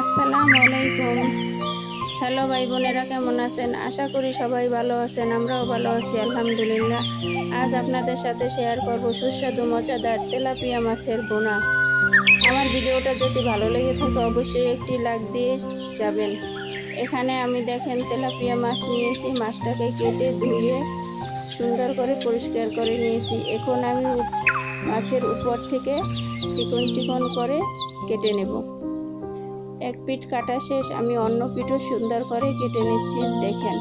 আসসালামু আলাইকুম। হ্যালো ভাই বোনেরা, কেমন আছেন? আশা করি সবাই ভালো আছেন, আমরাও ভালো আছি, আলহামদুলিল্লাহ। আজ আপনাদের সাথে শেয়ার করব সুস্বাদু, মজাদার তেলাপিয়া মাছের বোনা। আমার ভিডিওটা যদি ভালো লেগে থাকে, অবশ্যই একটি লাইক দিয়ে যাবেন। এখানে আমি দেখেন তেলাপিয়া মাছ নিয়েছি, মাছটাকে কেটে ধুয়ে সুন্দর করে পরিষ্কার করে নিয়েছি। এখন আমি মাছের উপর থেকে চিকন চিকন করে কেটে নেব। এক পিঠ কাটা শেষ, আমি অন্য পিঠও সুন্দর করে কেটে নিচ্ছি, দেখেন।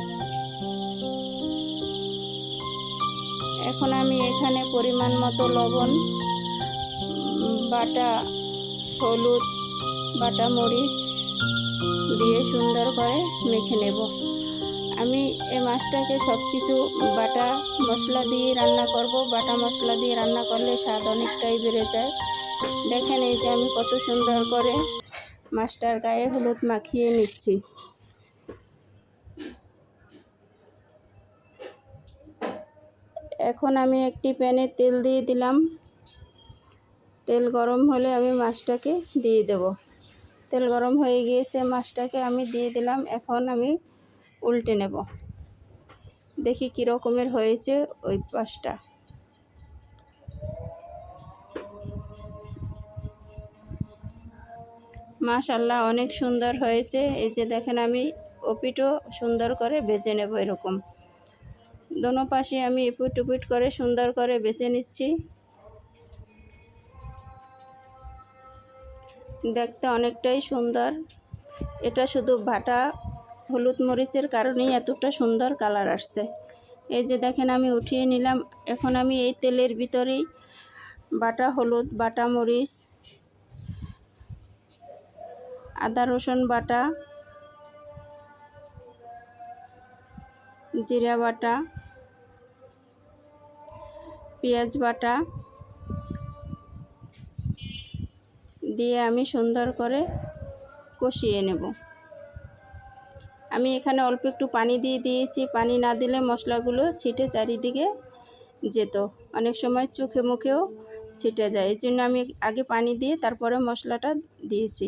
এখন আমি এখানে পরিমাণ মতো লবণ, বাটা, হলুদ, বাটা মরিচ দিয়ে সুন্দর করে মেখে নেব। আমি এই মাছটাকে সব কিছু বাটা মশলা দিয়ে রান্না করব। বাটা মশলা দিয়ে রান্না করলে স্বাদ অনেকটাই বেড়ে যায়। দেখেন এই যে আমি কত সুন্দর করে মাছটার গায়ে হলুদ মাখিয়ে নিচ্ছি। এখন আমি একটি প্যানে তেল দিয়ে দিলাম। তেল গরম হলে আমি মাছটাকে দিয়ে দেব। তেল গরম হয়ে গিয়েছে, মাছটাকে আমি দিয়ে দিলাম। এখন আমি উল্টে নেব। দেখি কী রকমের হয়েছে ওই পাশটা। মাশাল্লাহ অনেক সুন্দর হয়েছে। এই যে দেখেন আমি ওপিটও সুন্দর করে বেছে নেব এরকম। দোনো পাশে আমি এপুট উপুট করে সুন্দর করে বেছে নিচ্ছি। দেখতে অনেকটাই সুন্দর। এটা শুধু ভাটা হলুদ মরিচের কারণেই এতটা সুন্দর কালার আসছে। এই যে দেখেন আমি উঠিয়ে নিলাম। এখন আমি এই তেলের ভিতরেই বাটা হলুদ, বাটা মরিচ আদা, রসুন বাটা, জিরা বাটা, পেঁয়াজ বাটা দিয়ে আমি সুন্দর করে কষিয়ে নেব। আমি এখানে অল্প একটু পানি দিয়ে দিয়েছি। পানি না দিলে মশলাগুলো ছিটে চারিদিকে যেত। অনেক সময় চোখে মুখেও ছিটে যায়। এই জন্য আমি আগে পানি দিয়ে তারপরে মশলাটা দিয়েছি।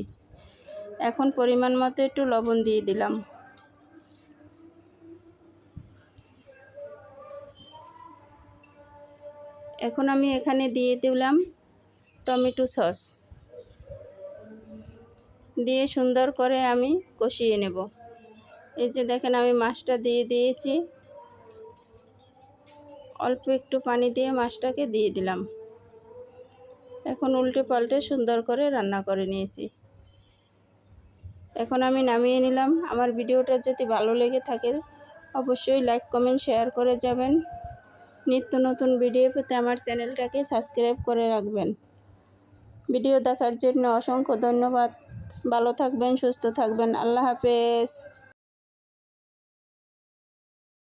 এখন পরিমাণ মতো একটু লবণ দিয়ে দিলাম। এখন আমি এখানে দিয়ে দিলাম টমেটো সস। দিয়ে সুন্দর করে আমি কষিয়ে নেব। এই যে দেখেন আমি মাছটা দিয়ে দিয়েছি। অল্প একটু পানি দিয়ে মাছটাকে দিয়ে দিলাম। এখন উল্টে পাল্টে সুন্দর করে রান্না করে নিয়েছি। এখন আমি নামিয়ে নিলাম। আমার ভিডিওটা যদি ভালো লেগে থাকে, অবশ্যই লাইক কমেন্ট শেয়ার করে যাবেন। নিত্য নতুন ভিডিও পেতে আমার চ্যানেলটাকে সাবস্ক্রাইব করে রাখবেন। ভিডিও দেখার জন্য অসংখ্য ধন্যবাদ। ভালো থাকবেন, সুস্থ থাকবেন। আল্লাহ হাফেজ।